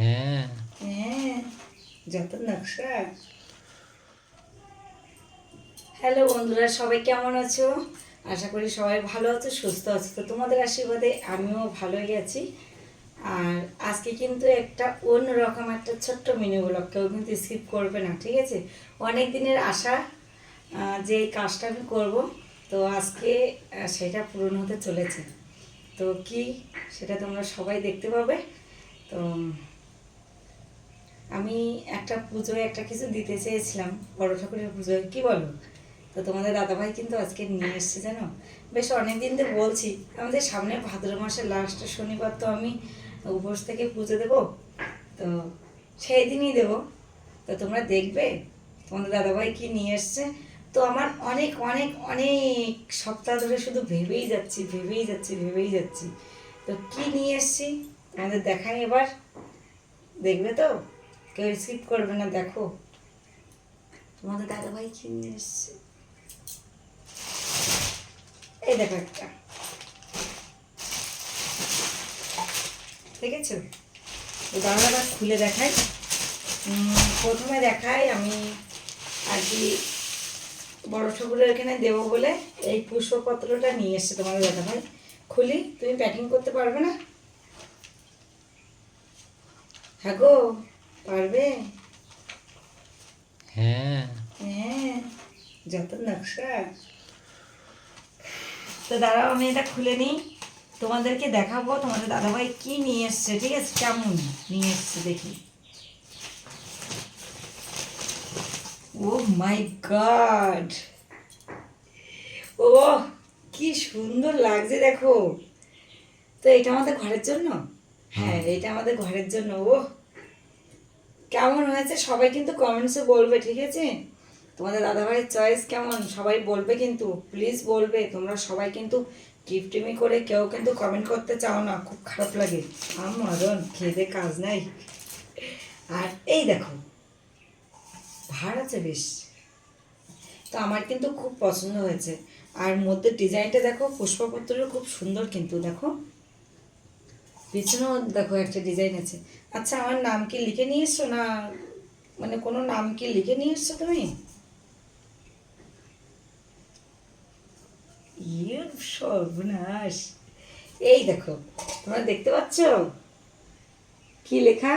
হ্যাঁ। হ্যাঁ যত নকশা। হ্যালো বন্ধুরা, সবাই কেমন আছো? আশা করি সবাই ভালো আছো, সুস্থ আছো। তো তোমাদের আশীর্বাদে আমিও ভালোই আছি। আর আজকে কিন্তু একটা অন্যরকম একটা ছোট্ট মিনি ব্লগ কেউ কিন্তু স্কিপ করবে না, ঠিক আছে? অনেক দিনের আশা যে এই কাজটা আমি করব। তো আজকে সেটা পূরণ হতে চলেছে। তো কি, সেটা তোমরা সবাই দেখতে পাবে। তো আমি একটা পুজোয় একটা কিছু দিতে চেয়েছিলাম, বড় ঠাকুরের পুজোয়। কি বলো? তো তোমাদের দাদাভাই কিন্তু আজকে নিয়ে এসছে, জানো? বেশ অনেক দিন ধরে বলছি, আমাদের সামনে ভাদ্র মাসের লাস্ট শনিবার তো আমি উপোস থেকে পুজো দেবো, তো সেই দিনই দেবো। তো তোমরা দেখবে, তোমাদের দাদাভাই কি নিয়ে এসছে। তো আমার অনেক অনেক অনেক সপ্তাহ ধরে শুধু ভেবেই যাচ্ছি ভেবেই যাচ্ছি ভেবেই যাচ্ছি। তো কি নিয়ে এসছি? তোমাদের দেখাই এবার। দেখবে তো? কেউ স্কিপ করবে না, দেখো। তোমাদের দাদাভাই কি নিয়ে এসছে? এই দেখো একটা। দেখেছ? দাদাটা খুলে দেখাই। প্রথমে দেখাই আমি আর কি বড় ঠাকুরের এখানে দেবো বলে এই পুষ্পপত্রটা নিয়ে এসছে তোমাদের দাদাভাই। খুলি, তুমি প্যাকিং করতে পারবে না? হ্যাঁ গো। পারবে? হ্যাঁ। হ্যাঁ যত নকশা। তো দাঁড়াও আমি এটা খুলে নিই। তোমাদেরকে দেখাবো তোমাদের দাদাভাই কি নিয়ে এসছে ঠিক আছে? কেমন নিয়ে এসছে দেখি। ও মাই গড ও কি সুন্দর লাগছে দেখো। তো এটা আমাদের ঘরের জন্য? হ্যাঁ। এটা আমাদের ঘরের জন্য। ও কেমন হয়েছে? সবাই কিন্তু কমেন্টসে বলবে, ঠিক আছে? তোমাদের দাদাভাইয়ের চয়েস কেমন? সবাই বলবে কিন্তু প্লিজ বলবে। তোমরা সবাই কিন্তু গিফটিমি করে কেউ কিন্তু কমেন্ট করতে চাও না। খুব খারাপ লাগে। আমার খেয়ে কাজ নাই। আর এই দেখো ভার আছে বেশ। তো আমার কিন্তু খুব পছন্দ হয়েছে। আর মধ্যে ডিজাইনটা দেখো পুষ্পপত্রের খুব সুন্দর কিন্তু, দেখো। পিছনেও দেখো একটা ডিজাইন আছে। আচ্ছা আমার নাম কি লিখে নিয়ে এসছো না মানে কোনো নাম কি লিখে নিয়ে এসছো তুমি সর্বনাশ। এই দেখো, তোমরা দেখতে পাচ্ছ? কি লেখা?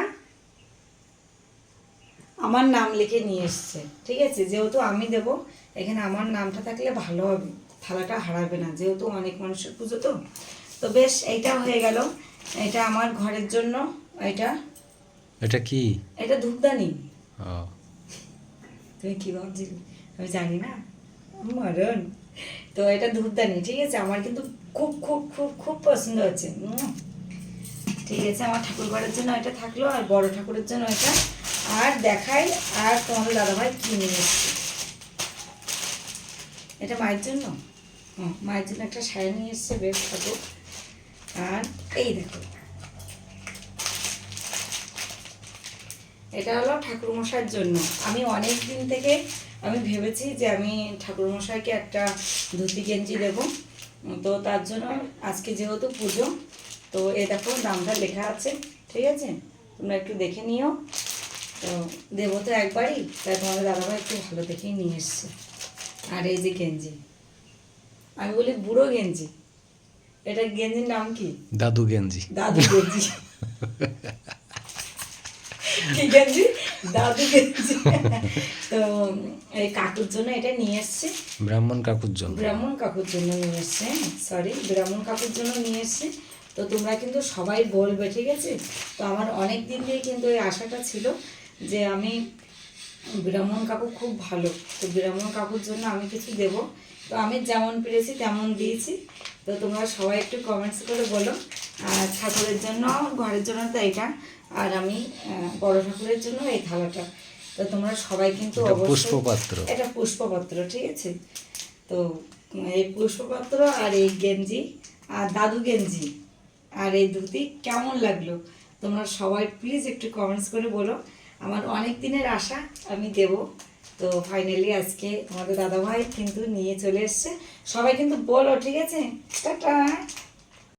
আমার নাম লিখে নিয়ে এসছে, ঠিক আছে? যেহেতু আমি দেব, এখানে আমার নামটা থাকলে ভালো হবে। থালাটা হারাবে না, যেহেতু অনেক মানুষের পুজো তো। তো বেশ এইটা হয়ে গেল। এটা আমার ঘরের জন্য এটা। এটা কি? এটা ধূপদানি। তুমি কি ভাবছিলে? আমি জানি না। মরণ। তো এটা ধূপদানি ঠিক আছে? আমার কিন্তু খুব খুব খুব খুব পছন্দ হচ্ছে। ঠিক আছে আমার ঠাকুর ঘরের জন্য এটা থাকল আর বড় ঠাকুরের জন্য এটা। আর দেখাই আর তোমাদের দাদাভাই কি নিয়ে এসছে। এটা মায়ের জন্য? মায়ের জন্য একটা শাড়ি নিয়ে এসছে বেশ ঠাকুর। আর এই দেখো। এটা হলো ঠাকুরমশাইয়ের জন্য। আমি অনেক দিন থেকে আমি ভেবেছি যে আমি ঠাকুরমশাইকে একটা ধুতি গেঞ্জি দেব। তো তার জন্য আজকে যেহেতু পুজো, তো এ দেখো নামটা লেখা আছে, ঠিক আছে? তোমরা একটু দেখে নিও। তো দেবো তো একবারই, তাই তোমাদের দাদাভাই একটু ভালো দেখেই নিয়ে এসছে। আর এই যে গেঞ্জি। আমি বলি বুড়ো গেঞ্জি। এটা গেঞ্জির নাম কি? দাদু গেঞ্জি। দাদু গেঞ্জি। কি গেঞ্জি? দাদু গেঞ্জি। তো এই কাকুর জন্য এটা নিয়ে এসছে। ব্রাহ্মণ কাকুর জন্য। ব্রাহ্মণ কাকুর জন্য নিয়ে এসছে সরি ব্রাহ্মণ কাকুর জন্য নিয়ে এসছে। তো তোমরা কিন্তু সবাই বলবে ঠিক আছে? তো আমার অনেক দিন দিয়ে কিন্তু এই আশাটা ছিল যে আমি ব্রাহ্মণ কাকু খুব ভালো। তো ব্রাহ্মণ কাকুর জন্য আমি কিছু দেব। তো আমি যেমন পেরেছি তেমন দিয়েছি। তো তোমরা সবাই একটু কমেন্টস করে বলো। আর ঠাকুরের জন্য ঘরের জন্য তো এটা। আর আমি বড় ঠাকুরের জন্য এই থালাটা। তো তোমরা সবাই কিন্তু পুষ্পপাত্র। এটা পুষ্পপত্র ঠিক আছে? তো এই পুষ্পপত্র আর এই গেঞ্জি আর দাদু গেঞ্জি আর এই ধুতি কেমন লাগল? তোমরা সবাই প্লিজ একটু কমেন্টস করে বলো। আমার অনেক দিনের আশা আমি দেব। তো ফাইনালি আজকে আমাদের দাদাভাই কিন্তু নিয়ে চলে এসছে। সবাই কিন্তু বলো, ঠিক আছে? টাটা!